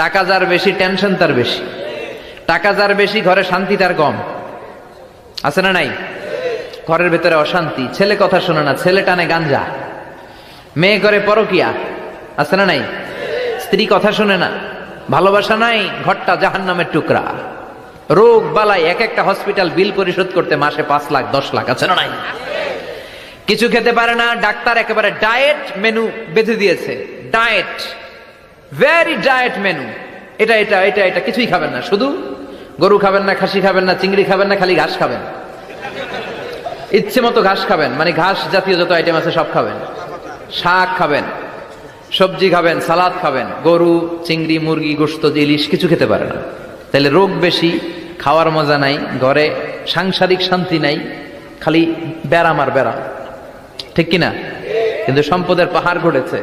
টাকা যার বেশি টেনশন তার বেশি। টাকা যার বেশি, ঘরে শান্তি তার কম। আছে না নাই? ঘরের ভেতরে অশান্তি। ছেলে কথা শোনে না, ছেলে টানে গাঞ্জা। মেয়ে করে পরকিয়া। আছে না নাই? স্ত্রী কথা শোনে না। ভালোবাসা নাই, ঘরটা জাহান নামের টুকরা। রোগ বালাই এক একটা হসপিটাল বিল পরিশোধ করতে মাসে পাঁচ লাখ, দশ লাখ। আছে না নাই? কিছু খেতে পারে না, ডাক্তার একেবারে ডায়েট মেনু বেঁধে দিয়েছে। ডায়েট। ভেরি ডায়েট মেনু এটা এটা এটা এটা কিছুই খাবেন না। শুধু গরু খাবেন না, খাসি খাবেন না, চিংড়ি খাবেন না, খালি ঘাস খাবেন। ইচ্ছে মতো ঘাস খাবেন। মানে ঘাস জাতীয় যত আইটেম আছে সব খাবেন। শাক খাবেন, সবজি খাবেন, সালাদ খাবেন, গরু, চিংড়ি, মুরগি, গোস্ত, ইলিশ কিছু খেতে পারে না। তাহলে রোগ বেশি, খাওয়ার মজা নাই, ঘরে সাংসারিক শান্তি নাই, খালি ব্যারাম আর ব্যারাম। ঠিক কিনা? কিন্তু সম্পদের পাহাড় ঘটেছে।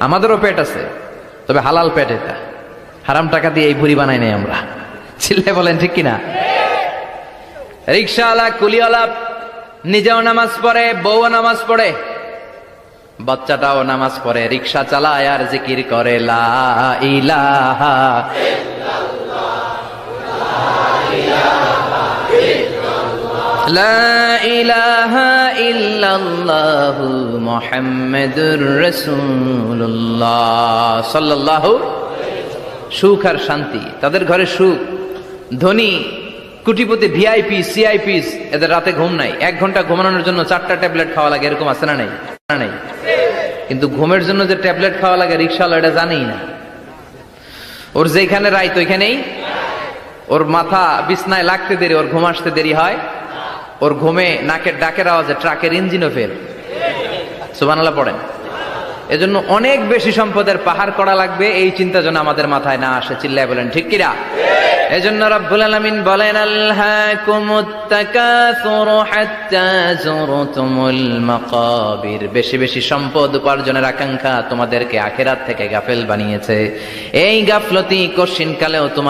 আমাদেরও পেট আছে, তবে হালাল পেট এটা। হারাম টাকা দিয়ে এই ভুড়ি বানাই নাই আমরা। চিল্লে বলেন, ঠিক কিনা? রিক্সাওয়ালা, কুলিওয়ালা, নিজেও নামাজ পড়ে, বউও নামাজ পড়ে। বাচ্চাটাও নামাজ পড়ে, রিক্সা চালায় আর জিকির করে, লা ইলাহা ইল্লাল্লাহ। লা ইলাহা সুখ আর শান্তি, তাদের ঘরে সুখ। ধনী, কুটিপতি, ভিআইপি, সিআইপিস, এদের রাতে ঘুম নাই। এক ঘণ্টা ঘুমানোর জন্য চারটা ট্যাবলেট খাওয়া লাগে, এরকম আছে না নাই? নাই? কিন্তু ঘুমের জন্য যে ট্যাবলেট খাওয়া লাগে রিক্সাওয়ালা এটা জানেই না। ওর যেখানে রাইত, ওইখানেই? ওর মাথা বিছনায় লাগতে দেরি, ওর ঘুম আসতে দেরি হয়। ওর ঘুমে নাকের ডাকের আওয়াজে ট্রাকের ইঞ্জিনও ফেল সুবানাল্লাহ পড়েন। এজন্য অনেক বেশি সম্পদের পাহাড় করা লাগবে, এই চিন্তা যেন আমাদের মাথায় না আসে, চিল্লায় বলেন, ঠিক কিরা এজন্য রব্বুল আলামিন বলেন মাকাবির। বেশি বেশি সম্পদ উপার্জনের আকাঙ্ক্ষা তোমাদেরকে আখেরাত থেকে গাফেল বানিয়েছে। এই গাফলতি কশিন কালেও তোমার